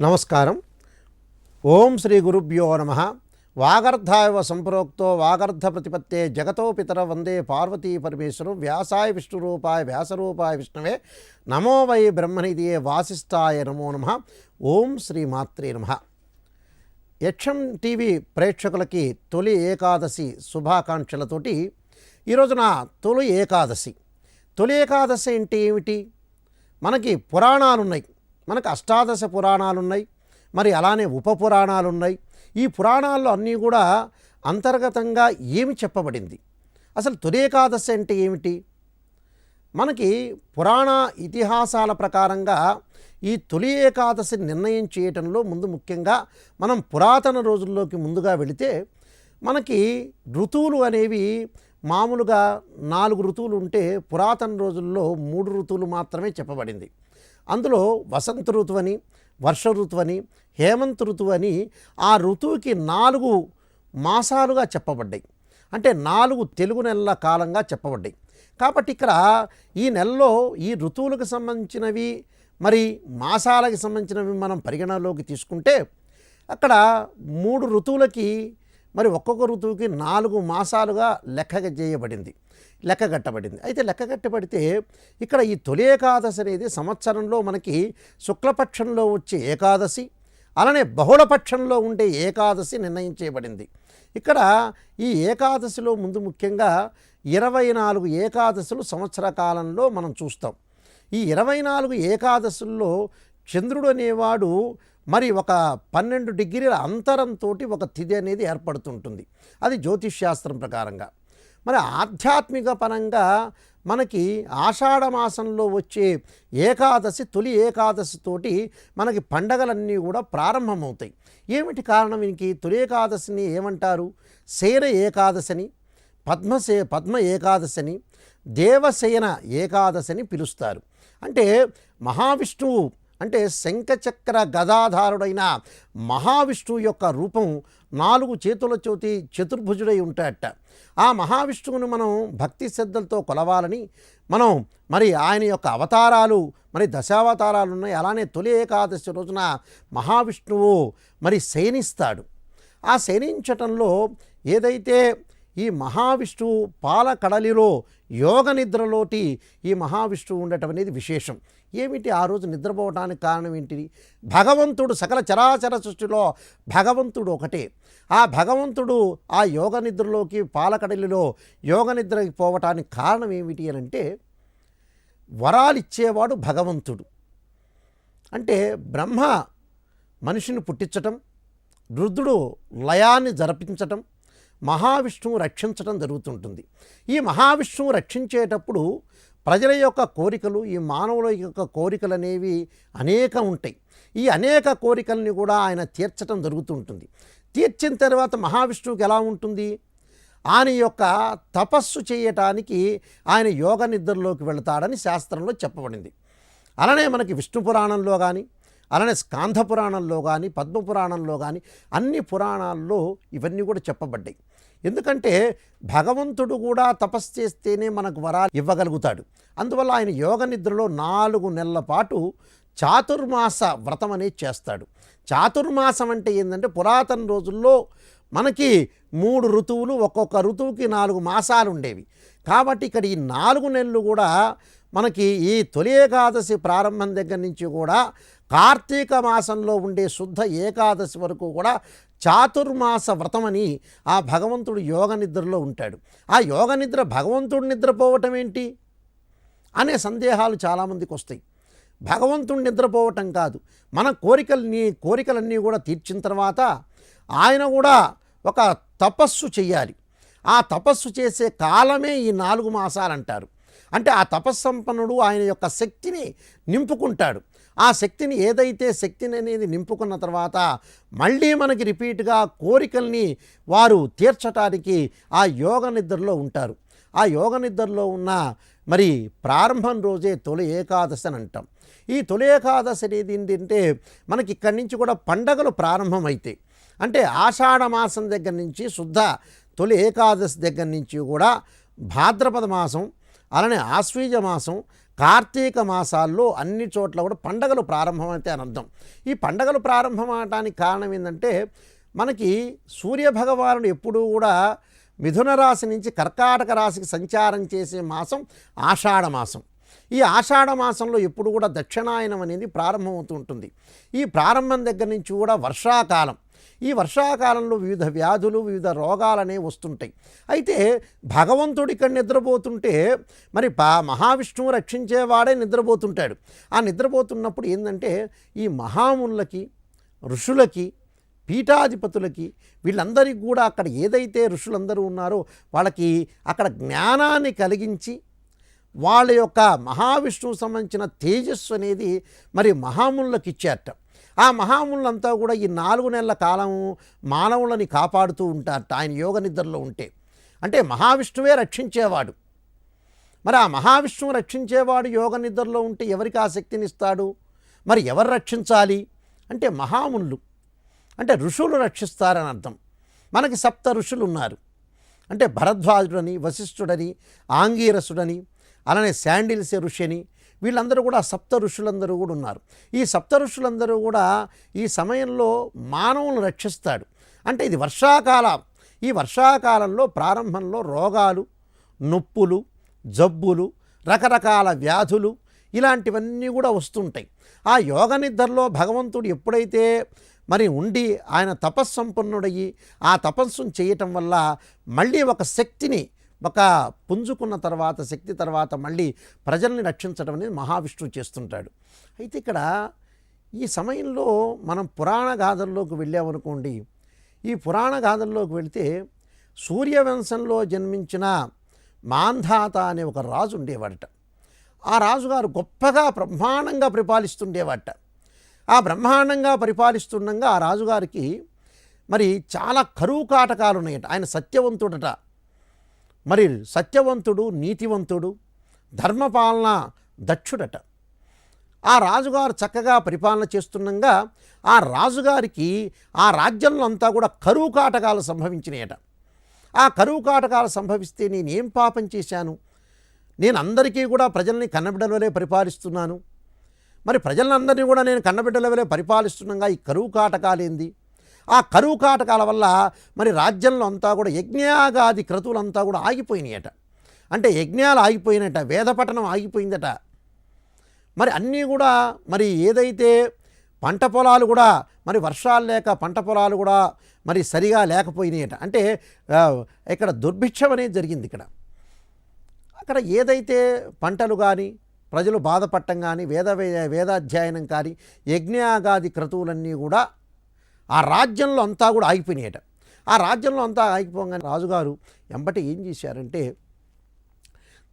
నమస్కారం. ఓం శ్రీ గురుభ్యో నమ. వాగర్ధాయవ సంప్రోక్తో వాగర్ధ ప్రతిపత్తే జగతో పితర వందే పార్వతీ పరమేశ్వరు వ్యాసాయ విష్ణురూపాయ వ్యాసరూపాయ విష్ణవే నమో వై బ్రహ్మనిధియే వాసిష్టాయ నమో నమ. ఓం శ్రీ మాత్రే నమ. యక్షం టీవీ ప్రేక్షకులకి తొలి ఏకాదశి శుభాకాంక్షలతోటి ఈరోజున తొలి ఏకాదశి. తొలి ఏకాదశి అంటే ఏమిటి? మనకి పురాణాలు ఉన్నాయి మనకు అష్టాదశ పురాణాలు ఉన్నాయి మరి అలానే ఉప పురాణాలు ఉన్నాయి ఈ పురాణాల్లో అన్నీ కూడా అంతర్గతంగా ఏమి చెప్పబడింది? అసలు తొలి ఏకాదశి అంటే ఏమిటి? మనకి పురాణ ఇతిహాసాల ప్రకారంగా ఈ తొలి ఏకాదశి నిర్ణయం చేయటంలో ముందు ముఖ్యంగా మనం పురాతన రోజుల్లోకి ముందుగా వెళితే మనకి ఋతువులు అనేవి మామూలుగా నాలుగు ఋతువులు ఉంటే పురాతన రోజుల్లో మూడు ఋతువులు మాత్రమే చెప్పబడింది. అందులో వసంత ఋతువు అని వర్ష ఋతువు అని హేమంత ఋతువు అని ఆ ఋతువుకి నాలుగు మాసాలుగా చెప్పబడ్డాయి. అంటే నాలుగు తెలుగు నెలల కాలంగా చెప్పబడ్డాయి. కాబట్టి ఇక్కడ ఈ నెలలో ఈ ఋతువులకు సంబంధించినవి మరి మాసాలకు సంబంధించినవి మనం పరిగణలోకి తీసుకుంటే అక్కడ మూడు ఋతువులకి మరి ఒక్కొక్క ఋతువుకి నాలుగు మాసాలుగా లెక్క చేయబడింది. లెక్క కట్టబడింది అయితే లెక్క కట్టబడితే ఇక్కడ ఈ తొలి ఏకాదశి అనేది సంవత్సరంలో మనకి శుక్లపక్షంలో వచ్చే ఏకాదశి అలానే బహుళపక్షంలో ఉండే ఏకాదశి నిర్ణయించబడింది. ఇక్కడ ఈ ఏకాదశిలో ముందు ముఖ్యంగా ఇరవై నాలుగు ఏకాదశులు సంవత్సర కాలంలో మనం చూస్తాం. ఈ ఇరవై నాలుగు ఏకాదశుల్లో చంద్రుడు అనేవాడు మరి ఒక పన్నెండు డిగ్రీల అంతరంతో ఒక తిథి అనేది ఏర్పడుతుంటుంది. అది జ్యోతిష్ శాస్త్రం ప్రకారంగా. మరి ఆధ్యాత్మిక పరంగా మనకి ఆషాఢ మాసంలో వచ్చే ఏకాదశి తొలి ఏకాదశితోటి మనకి పండగలన్నీ కూడా ప్రారంభమవుతాయి. ఏమిటి కారణం ఇంకి తొలి ఏకాదశిని ఏమంటారు? శయన ఏకాదశిని పద్మసే పద్మ ఏకాదశిని దేవశయన ఏకాదశిని పిలుస్తారు. అంటే మహావిష్ణువు అంటే శంఖచక్ర గదాధారుడైన మహావిష్ణువు యొక్క రూపం నాలుగు చేతుల చోతి చతుర్భుజుడై ఉంటాడట ఆ మహావిష్ణువును మనం భక్తి శ్రద్ధలతో కొలవాలని మనం మరి ఆయన యొక్క అవతారాలు మరి దశావతారాలు ఉన్నాయి. అలానే తొలి ఏకాదశి రోజున మహావిష్ణువు మరి శయనిస్తాడు. ఆ శయనించటంలో ఏదైతే ఈ మహావిష్ణువు పాలకడలిలో యోగ నిద్రలోటి ఈ మహావిష్ణువు ఉండటం అనేది విశేషం. ఏమిటి ఆ రోజు నిద్రపోవడానికి కారణం ఏంటిది భగవంతుడు సకల చరాచర సృష్టిలో భగవంతుడు ఒకటే. ఆ భగవంతుడు ఆ యోగ నిద్రలోకి పాలకడలిలో యోగ నిద్రకి పోవటానికి కారణం ఏమిటి అని అంటే వరాలిచ్చేవాడు భగవంతుడు. అంటే బ్రహ్మ మనిషిని పుట్టించటం రుద్రుడు లయాన్ని జరిపించటం మహావిష్ణువు రక్షించడం జరుగుతుంటుంది. ఈ మహావిష్ణువు రక్షించేటప్పుడు ప్రజల యొక్క కోరికలు ఈ మానవుల యొక్క కోరికలు అనేవి అనేక ఉంటాయి. ఈ అనేక కోరికల్ని కూడా ఆయన తీర్చడం జరుగుతుంటుంది. తీర్చిన తర్వాత మహావిష్ణువుకి ఎలా ఉంటుంది? ఆయన యొక్క తపస్సు చేయటానికి ఆయన యోగ నిద్రలోకి వెళతాడని శాస్త్రంలో చెప్పబడింది. అలానే మనకి విష్ణు పురాణంలో కానీ అలానే స్కాంధ పురాణంలో కానీ పద్మ పురాణంలో కానీ అన్ని పురాణాల్లో ఇవన్నీ కూడా చెప్పబడ్డాయి. ఎందుకంటే భగవంతుడు కూడా తపస్సు చేస్తేనే మనకు వరాలు ఇవ్వగలుగుతాడు. అందువల్ల ఆయన యోగ నిద్రలో నాలుగు నెలల పాటు చాతుర్మాస వ్రతం అనేది చేస్తాడు. చాతుర్మాసం అంటే ఏంటంటే పురాతన రోజుల్లో మనకి మూడు ఋతువులు ఒక్కొక్క ఋతువుకి నాలుగు మాసాలు ఉండేవి. కాబట్టి ఇక్కడ ఈ నాలుగు నెలలు కూడా మనకి ఈ తొలి ఏకాదశి ప్రారంభం దగ్గర నుంచి కూడా కార్తీక మాసంలో ఉండే శుద్ధ ఏకాదశి వరకు కూడా చాతుర్మాస వ్రతమని ఆ భగవంతుడు యోగ నిద్రలో ఉంటాడు. ఆ యోగ నిద్ర భగవంతుడు నిద్రపోవటం ఏంటి? అనే సందేహాలు చాలామందికి వస్తాయి. భగవంతుడు నిద్రపోవటం కాదు. మన కోరికల్ని కోరికలన్నీ కూడా తీర్చిన తర్వాత ఆయన కూడా ఒక తపస్సు చేయాలి ఆ తపస్సు చేసే కాలమే ఈ నాలుగు మాసాలు అంటారు. అంటే ఆ తపస్సంపన్నుడు ఆయన యొక్క శక్తిని నింపుకుంటాడు. ఆ శక్తిని ఏదైతే శక్తిని అనేది నింపుకున్న తర్వాత మళ్ళీ మనకి రిపీట్గా కోరికల్ని వారు తీర్చటానికి ఆ యోగ నిద్రలో ఉంటారు. ఆ యోగ నిద్రలో ఉన్న మరి ప్రారంభం రోజే తొలి ఏకాదశి అని అంటాం. ఈ తొలి ఏకాదశి అనేది ఏంటంటే మనకి ఇక్కడి నుంచి కూడా పండగలు ప్రారంభమవుతాయి అంటే ఆషాఢ మాసం దగ్గర నుంచి శుద్ధ తొలి ఏకాదశి దగ్గర నుంచి కూడా భాద్రపద మాసం అలానే ఆశ్వీజ మాసం కార్తీక మాసాల్లో అన్ని చోట్ల కూడా పండగలు ప్రారంభమైతే అని అర్థం. ఈ పండగలు ప్రారంభం అవటానికి కారణం ఏంటంటే మనకి సూర్యభగవానుడు ఎప్పుడూ కూడా మిథున రాశి నుంచి కర్కాటక రాశికి సంచారం చేసే మాసం ఆషాఢ మాసం. ఈ ఆషాఢ మాసంలో ఎప్పుడు కూడా దక్షిణాయనం అనేది ప్రారంభమవుతూ ఉంటుంది. ఈ ప్రారంభం దగ్గర నుంచి కూడా వర్షాకాలం ఈ వర్షాకాలంలో వివిధ వ్యాధులు వివిధ రోగాలు అనేవి వస్తుంటాయి. అయితే భగవంతుడు ఇక్కడ నిద్రపోతుంటే మరి పా మహావిష్ణువు రక్షించేవాడే నిద్రపోతుంటాడు. ఆ నిద్రపోతున్నప్పుడు ఏంటంటే ఈ మహామునులకి ఋషులకి పీఠాధిపతులకి వీళ్ళందరికీ కూడా అక్కడ ఏదైతే ఋషులందరూ ఉన్నారో వాళ్ళకి అక్కడ జ్ఞానాన్ని కలిగించి వాళ్ళ యొక్క మహావిష్ణువు సంబంధించిన తేజస్సు అనేది మరి మహామునులకు ఇచ్చేట ఆ మహాములంతా కూడా ఈ నాలుగు నెలల కాలం మానవులని కాపాడుతూ ఉంటారట. ఆయన యోగ నిద్రలో ఉంటే. అంటే మహావిష్ణువే రక్షించేవాడు. మరి ఆ మహావిష్ణువు రక్షించేవాడు యోగ నిద్రలో ఉంటే ఎవరికి ఆ మరి ఎవరు రక్షించాలి? అంటే మహామునులు. అంటే ఋషులు రక్షిస్తారని అర్థం. మనకి సప్త ఋషులు ఉన్నారు అంటే భరద్వాజుడని వశిష్ఠుడని ఆంగీరసుడని అలానే శాండిల్సే ఋషి అని వీళ్ళందరూ కూడా సప్త ఋషులందరూ కూడా ఉన్నారు. ఈ సప్త ఋషులందరూ కూడా ఈ సమయంలో మానవులను రక్షిస్తాడు అంటే ఇది వర్షాకాలం. ఈ వర్షాకాలంలో ప్రారంభంలో రోగాలు నొప్పులు జబ్బులు రకరకాల వ్యాధులు ఇలాంటివన్నీ కూడా వస్తుంటాయి. ఆ యోగ నిద్రలో భగవంతుడు ఎప్పుడైతే మరి ఉండి ఆయన తపస్సంపన్నుడయ్యి ఆ తపస్సును చేయటం వల్ల మళ్ళీ ఒక శక్తిని ఒక పుంజుకున్న తర్వాత శక్తి తర్వాత మళ్ళీ ప్రజల్ని రక్షించడం అనేది మహావిష్ణువు చేస్తుంటాడు. అయితే ఇక్కడ ఈ సమయంలో మనం పురాణ గాథల్లోకి వెళ్ళామనుకోండి. ఈ పురాణ గాథల్లోకి వెళితే సూర్యవంశంలో జన్మించిన మాంధాత అనే ఒక రాజు ఉండేవాడట. ఆ రాజుగారు గొప్పగా బ్రహ్మాండంగా పరిపాలిస్తుండేవాట. ఆ బ్రహ్మాండంగా పరిపాలిస్తుండగా ఆ రాజుగారికి మరి చాలా కరువు కాటకాలు ఉన్నాయట. ఆయన సత్యవంతుడట. మరి సత్యవంతుడు నీతివంతుడు ధర్మపాలన దక్షుడట. ఆ రాజుగారు చక్కగా పరిపాలన చేస్తుండగా ఆ రాజుగారికి ఆ రాజ్యంలో అంతా కూడా కరువు కాటకాలు సంభవించినాయట. ఆ కరువు కాటకాలు సంభవిస్తే నేనేం పాపం చేశాను? నేను అందరికీ కూడా ప్రజల్ని కన్నబిడ్డలవలే పరిపాలిస్తున్నాను. మరి ప్రజలందరినీ కూడా నేను కన్నబిడ్డలవలే పరిపాలిస్తుండగా ఈ కరువు కాటకాలేంది? ఆ కరువు కాటకాల వల్ల మరి రాజ్యంలో అంతా కూడా యజ్ఞయాగాది క్రతువులంతా కూడా ఆగిపోయినాయట. అంటే యజ్ఞాలు ఆగిపోయినట వేద ఆగిపోయిందట. మరి అన్నీ కూడా మరి ఏదైతే పంట పొలాలు కూడా మరి వర్షాలు లేక పంట పొలాలు కూడా మరి సరిగా లేకపోయినాయట. అంటే ఇక్కడ దుర్భిక్షం అనేది జరిగింది ఇక్కడ. అక్కడ ఏదైతే పంటలు కానీ ప్రజలు బాధపడటం కానీ వేద వే- వేదాధ్యయనం కానీ యజ్ఞాగాది క్రతువులన్నీ కూడా ఆ రాజ్యంలో అంతా కూడా ఆగిపోయినాయట. ఆ రాజ్యంలో అంతా ఆగిపోగానే రాజుగారు ఎంబటి ఏం చేశారంటే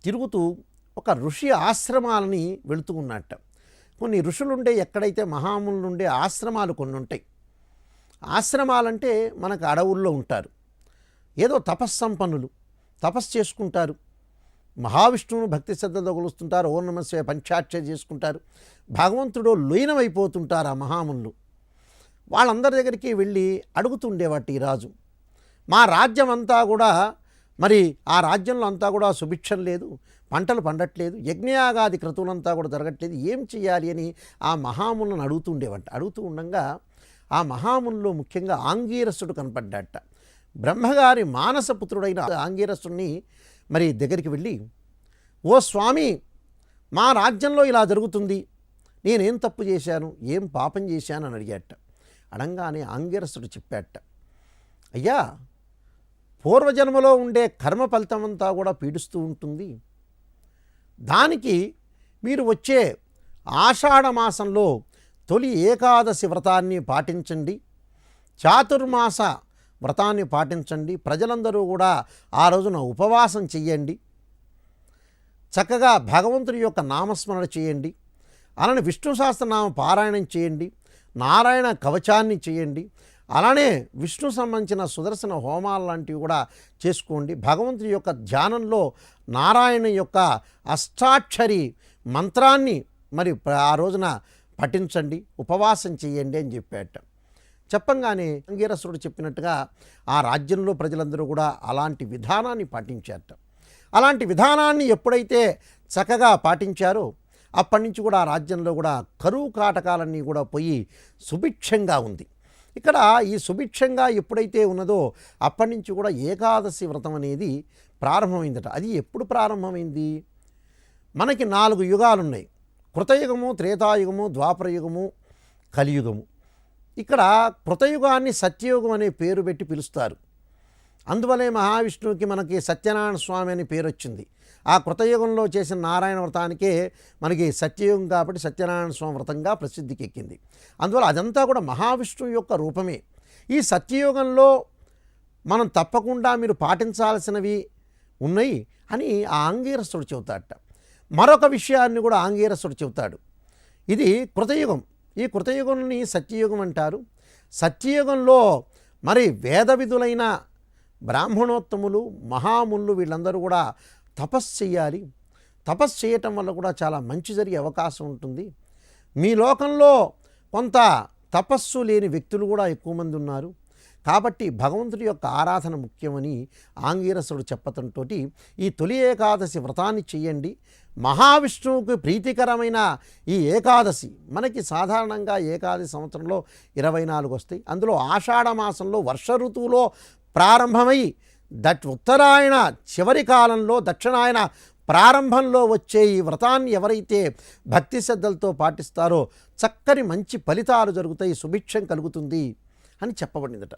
తిరుగుతూ ఒక ఋషి ఆశ్రమాలని వెళుతూ ఉన్నట్ట కొన్ని ఋషులుండే ఎక్కడైతే మహాములుండే ఉండే ఆశ్రమాలు కొన్ని ఉంటాయి ఆశ్రమాలంటే మనకు అడవుల్లో ఉంటారు. ఏదో తపస్సంపన్నులు తపస్సు చేసుకుంటారు. మహావిష్ణువును భక్తి శ్రద్ధతో కొలుస్తుంటారు ఓం నమస్వే పంచాక్షరి చేసుకుంటారు. భగవంతుడు లీనమైపోతుంటారు ఆ మహామునులు. వాళ్ళందరి దగ్గరికి వెళ్ళి అడుగుతుండేవాటి ఈ రాజు. మా రాజ్యం అంతా కూడా మరి ఆ రాజ్యంలో అంతా కూడా సుభిక్షం లేదు పంటలు పండట్లేదు యజ్ఞయాగాది క్రతువులంతా కూడా జరగట్లేదు ఏం చేయాలి అని ఆ మహాములను అడుగుతుండేవంట. అడుగుతూ ఉండగా ఆ మహామునిలో ముఖ్యంగా ఆంగీరసుడు కనపడ్డాట బ్రహ్మగారి మానసపుత్రుడైన ఆంగీరసుడిని మరి దగ్గరికి వెళ్ళి ఓ స్వామి మా రాజ్యంలో ఇలా జరుగుతుంది. నేనేం తప్పు చేశాను? ఏం పాపం చేశాను అని అడిగాట అడంగానే ఆంగిరసుడు చెప్పాట అయ్యా పూర్వజన్మలో ఉండే కర్మ ఫలితం అంతా కూడా పీడిస్తూ ఉంటుంది. దానికి మీరు వచ్చే ఆషాఢ మాసంలో తొలి ఏకాదశి వ్రతాన్ని పాటించండి. చాతుర్మాస వ్రతాన్ని పాటించండి. ప్రజలందరూ కూడా ఆ రోజున ఉపవాసం చెయ్యండి. చక్కగా భగవంతుని యొక్క నామస్మరణ చేయండి. అలానే విష్ణు సహస్రనామ పారాయణం చేయండి. నారాయణ కవచాన్ని చేయండి. అలానే విష్ణు సంబంధించిన సుదర్శన హోమాలు లాంటివి కూడా చేసుకోండి. భగవంతుడి యొక్క ధ్యానంలో నారాయణ యొక్క అష్టాక్షరి మంత్రాన్ని మరి ఆ రోజున పఠించండి. ఉపవాసం చేయండి అని చెప్పాట. చెప్పంగానే అంగీరసుడు చెప్పినట్టుగా ఆ రాజ్యంలో ప్రజలందరూ కూడా అలాంటి విధానాన్ని పాటించారట. అలాంటి విధానాన్ని ఎప్పుడైతే చక్కగా పాటించారో అప్పటి నుంచి కూడా ఆ రాజ్యంలో కూడా కరువు కాటకాలన్నీ కూడా పోయి సుభిక్షంగా ఉంది. ఇక్కడ ఈ సుభిక్షంగా ఎప్పుడైతే ఉన్నదో అప్పటి నుంచి కూడా ఏకాదశి వ్రతం అనేది ప్రారంభమైందట. అది ఎప్పుడు ప్రారంభమైంది? మనకి నాలుగు యుగాలు ఉన్నాయి కృతయుగము త్రేతాయుగము ద్వాపరయుగము కలియుగము. ఇక్కడ కృతయుగాన్ని సత్యయుగం అనే పేరు పెట్టి పిలుస్తారు. అందువలే మహావిష్ణువుకి మనకి సత్యనారాయణ స్వామి అని పేరు వచ్చింది ఆ కృతయుగంలో చేసిన నారాయణ వ్రతానికే మనకి సత్యయుగం కాబట్టి సత్యనారాయణ స్వామి వ్రతంగా ప్రసిద్ధికి ఎక్కింది అందువల్ల అదంతా కూడా మహావిష్ణువు యొక్క రూపమే. ఈ సత్యయుగంలో మనం తప్పకుండా మీరు పాటించాల్సినవి ఉన్నాయి అని ఆ ఆంగీరసుడు చెబుతాడట. మరొక విషయాన్ని కూడా ఆంగీరసుడు చెబుతాడు. ఇది కృతయుగం. ఈ కృతయుగంని సత్యయుగం అంటారు. సత్యయుగంలో మరి వేద విధులైన బ్రాహ్మణోత్తములు మహాముళ్ళు వీళ్ళందరూ కూడా తపస్సు చేయాలి. తపస్సు చేయటం వల్ల కూడా చాలా మంచి జరిగే అవకాశం ఉంటుంది. మీ లోకంలో కొంత తపస్సు లేని వ్యక్తులు కూడా ఎక్కువ మంది ఉన్నారు. కాబట్టి భగవంతుడి యొక్క ఆరాధన ముఖ్యమని ఆంగీరసుడు చెప్పటంతో ఈ తొలి ఏకాదశి వ్రతాన్ని చేయండి. మహావిష్ణువుకు ప్రీతికరమైన ఈ ఏకాదశి మనకి సాధారణంగా ఏకాదశి సంవత్సరంలో ఇరవై నాలుగు వస్తాయి. అందులో ఆషాఢ మాసంలో వర్ష ఋతువులో ప్రారంభమై దట్ ఉత్తరాయణ చివరి కాలంలో దక్షిణాయన ప్రారంభంలో వచ్చే ఈ వ్రతాన్ని ఎవరైతే భక్తి శ్రద్ధలతో పాటిస్తారో చక్కని మంచి ఫలితాలు జరుగుతాయి సుభిక్షం కలుగుతుంది అని చెప్పబడిందట